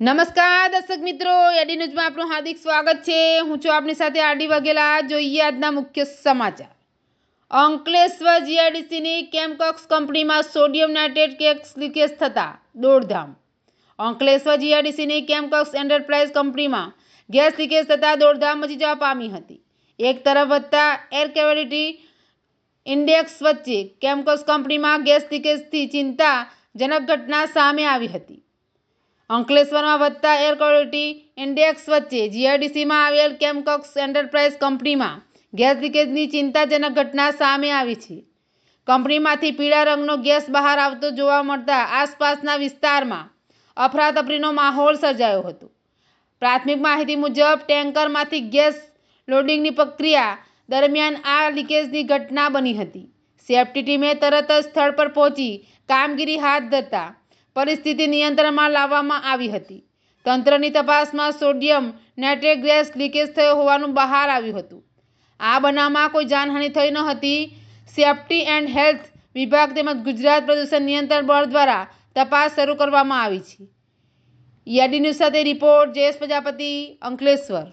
નમસ્કાર, દર્શક મિત્રો. એડી ન્યૂઝમાં આપનું હાર્દિક સ્વાગત છે. હું છું આપની સાથે આરડી વગેલા જોઈએ આજના મુખ્ય સમાચાર. અંકલેશ્વર જીઆરડીસીની કેમકોક્સ કંપનીમાં સોડિયમ નાઇટ્રેટ કેક્સ લીકેજ થતા દોડધામ. અંકલેશ્વર જીઆરડીસીની કેમકોક્સ એન્ટરપ્રાઇઝ કંપનીમાં ગેસ લીકેજ થતાં દોડધામ મચી જવા પામી હતી. એક તરફ વધતા એર કેવિટી ઇન્ડેક્સ વચ્ચે કેમકોક્સ કંપનીમાં ગેસ લીકેજથી ચિંતાજનક ઘટના સામે આવી હતી. અંકલેશ્વરમાં વધતા એર ક્વોલિટી ઇન્ડેક્સ વચ્ચે જીઆરડીસીમાં આવેલ કેમકોક્સ એન્ટરપ્રાઇઝ કંપનીમાં ગેસ લીકેજની ચિંતાજનક ઘટના સામે આવી છે. કંપનીમાંથી પીળા રંગનો ગેસ બહાર આવતો જોવા મળતા આસપાસના વિસ્તારમાં અફરાતફરીનો માહોલ સર્જાયો હતો. પ્રાથમિક માહિતી મુજબ, ટેન્કરમાંથી ગેસ લોડિંગની પ્રક્રિયા દરમિયાન આ લીકેજની ઘટના બની હતી. સેફ્ટી ટીમે તરત જ સ્થળ પર પહોંચી કામગીરી હાથ ધરતા પરિસ્થિતિ નિયંત્રણમાં લાવવામાં આવી હતી. તંત્રની તપાસમાં સોડિયમ નાઇટ્રેટ ગેસ લીકેજ થયો હોવાનું બહાર આવ્યું હતું. આ બનાવમાં કોઈ જાનહાનિ થઈ ન હતી. સેફ્ટી એન્ડ હેલ્થ વિભાગ તેમજ ગુજરાત પ્રદૂષણ નિયંત્રણ બોર્ડ દ્વારા તપાસ શરૂ કરવામાં આવી છે. યાડી ન્યૂઝ સાથે રિપોર્ટ, જયેશ પ્રજાપતિ, અંકલેશ્વર.